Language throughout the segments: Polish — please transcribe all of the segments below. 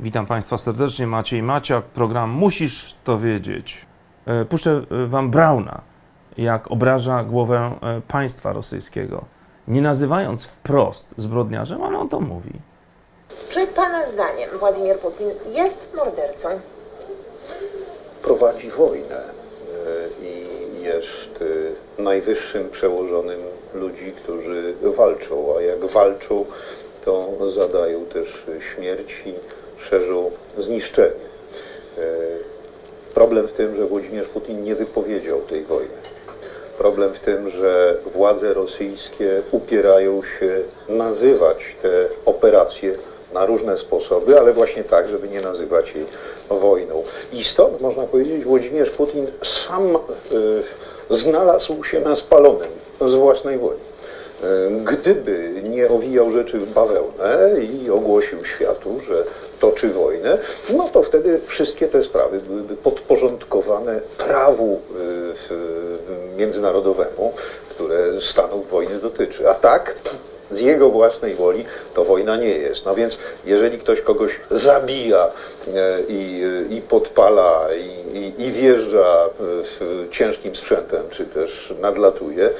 Witam Państwa serdecznie, Maciej Maciak, program Musisz to wiedzieć. E, Puszczę e, Wam Brauna, jak obraża głowę e, państwa rosyjskiego, nie nazywając wprost zbrodniarzem, ale on to mówi. Czy Pana zdaniem Władimir Putin jest mordercą? prowadzi wojnę i jest najwyższym przełożonym ludzi, którzy walczą, a jak walczą, to zadają też śmierć i szerzą zniszczenie. E, Problem w tym, że Włodzimierz Putin nie wypowiedział tej wojny. Problem w tym, że władze rosyjskie upierają się nazywać te operacje na różne sposoby, ale właśnie tak, żeby nie nazywać jej wojną. I stąd można powiedzieć, Włodzimierz Putin sam y, znalazł się na spalonym z własnej woli. Y, Gdyby nie owijał rzeczy w bawełnę i ogłosił światu, że toczy wojnę, no to wtedy wszystkie te sprawy byłyby podporządkowane prawu y, y, międzynarodowemu, które Stanów wojny dotyczy. A tak, z jego własnej woli to wojna nie jest. No więc jeżeli ktoś kogoś zabija e, i, i podpala i, i, i wjeżdża e, ciężkim sprzętem, czy też nadlatuje, e,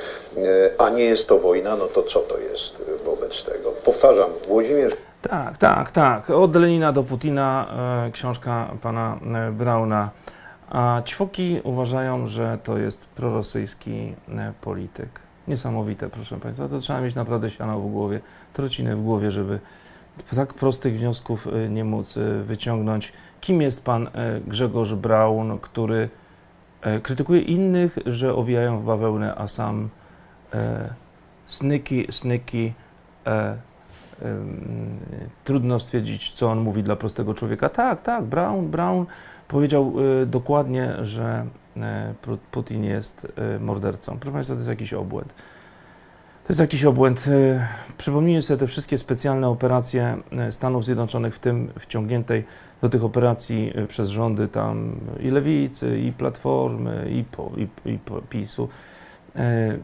a nie jest to wojna, no to co to jest wobec tego? Powtarzam, Włodzimierz Tak, tak, tak. Od Lenina do Putina, książka pana Brauna. A ćwoki uważają, że to jest prorosyjski polityk. Niesamowite, proszę Państwa. To trzeba mieć naprawdę siano w głowie, trociny w głowie, żeby tak prostych wniosków e, nie móc e, wyciągnąć. Kim jest pan e, Grzegorz Braun, który krytykuje innych, że owijają w bawełnę, a sam e, snyki, snyki, e, trudno stwierdzić, co on mówi dla prostego człowieka. Tak, tak, Brown, Brown powiedział y, dokładnie, że y, Putin jest y, mordercą. Proszę Państwa, to jest jakiś obłęd. To jest jakiś obłęd. Przypomnijmy sobie te wszystkie specjalne operacje Stanów Zjednoczonych, w tym wciągniętej do tych operacji przez rządy tam i Lewicy, i Platformy, i, po, i, i PiSu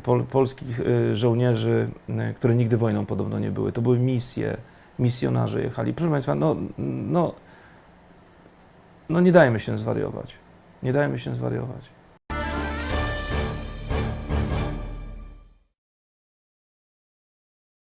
pol, polskich e, żołnierzy, e, które nigdy wojną podobno nie były. To były misje, misjonarze jechali. Proszę Państwa, no, no, no nie dajmy się zwariować. Nie dajmy się zwariować.